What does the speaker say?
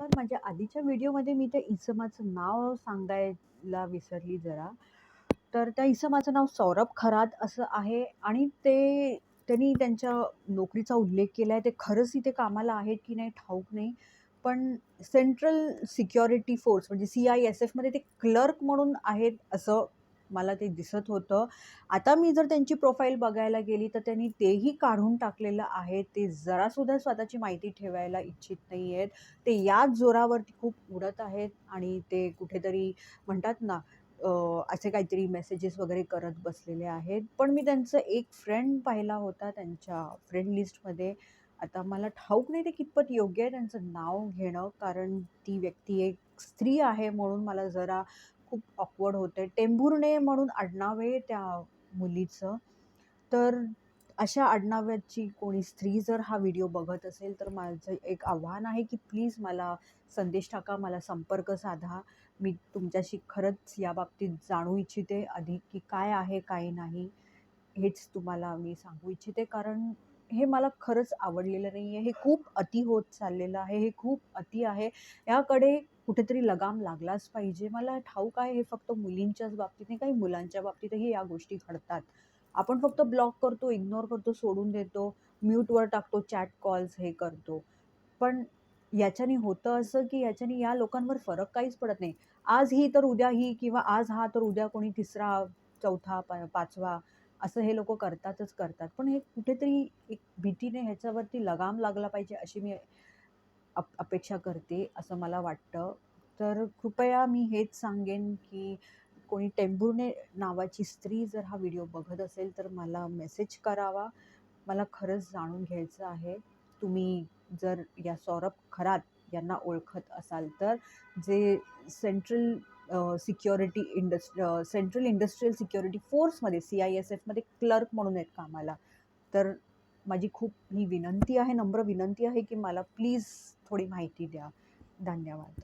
तर माझ्या आधीच्या व्हिडिओमध्ये मी त्या इसमाचं नाव सांगायला विसरली जरा. तर त्या इसमाचं नाव सौरभ खरात असं आहे आणि ते त्यांनी त्यांच्या नोकरीचा उल्लेख केला आहे. ते खरंच इथे कामाला आहेत की नाही ठाऊक नाही. पण सेंट्रल सिक्युरिटी फोर्स म्हणजे सी-आय-एस-एफमध्ये ते क्लर्क म्हणून आहेत असं मला ते दिसत होतं. आता मी जर त्यांची प्रोफाईल बघायला गेली तर त्यांनी तेही काढून टाकलेलं आहे. ते जरासुद्धा स्वतःची माहिती ठेवायला इच्छित नाही आहेत. ते याच जोरावरती खूप उडत आहेत आणि ते कुठेतरी म्हणतात ना असे काहीतरी मेसेजेस वगैरे करत बसलेले आहेत. पण मी त्यांचं एक फ्रेंड पाहिला होता त्यांच्या फ्रेंड लिस्टमध्ये. आता मला ठाऊक नाही ते कितपत योग्य आहे त्यांचं नाव घेणं, कारण ती व्यक्ती एक स्त्री आहे म्हणून मला जरा खूप ऑकवर्ड होते टेंभुर्णे म्हणून आडनावे त्या मुलीचं. तर अशा आडनाव्याची कोणी स्त्री जर हा व्हिडिओ बघत असेल, तर माझं एक आव्हान आहे की प्लीज मला संदेश टाका, मला संपर्क साधा. मी तुमच्याशी खरंच याबाबतीत जाणू इच्छिते अधिक की काय आहे, काय नाही. हेच तुम्हाला मी सांगू इच्छिते. कारण हे मला खरंच आवडलेलं नाही आहे. हे खूप अति होत चाललेलं आहे. हे खूप अति आहे. याकडे कुठेतरी लगाम लागलाच पाहिजे. मला ठाऊक आहे हे फक्त मुलींच्याच बाबतीत नाही, काही मुलांच्या बाबतीतही या गोष्टी घडतात. आपण फक्त ब्लॉक करतो, इग्नोर करतो, सोडून देतो, म्यूटवर टाकतो, चॅट कॉल्स हे करतो. पण याच्याने होतं असं की याच्याने या लोकांवर फरक काहीच पडत नाही. आज ही तर उद्या ही किंवा आज हा तर उद्या कोणी तिसरा, चौथा, प 5वा असं हे लोक करतातच करतात. पण हे कुठेतरी एक भीतीने ह्याच्यावरती लगाम लागला पाहिजे अशी मी अप अपेक्षा करते, असं मला वाटतं. तर कृपया मी हेच सांगेन की कोणी टेंभुर्णे नावाची स्त्री जर हा व्हिडिओ बघत असेल, तर मला मेसेज करावा. मला खरंच जाणून घ्यायचं आहे. तुम्ही जर या सौरभ खरात यांना ओळखत असाल तर, जे central security इंडस्ट central industrial security फोर्समध्ये सी-आय-एस-एफमध्ये क्लर्क म्हणून आहेत कामाला. तर माझी खूप ही विनंती आहे, नम्र विनंती आहे की मला प्लीज थोडी माहिती द्या. धन्यवाद.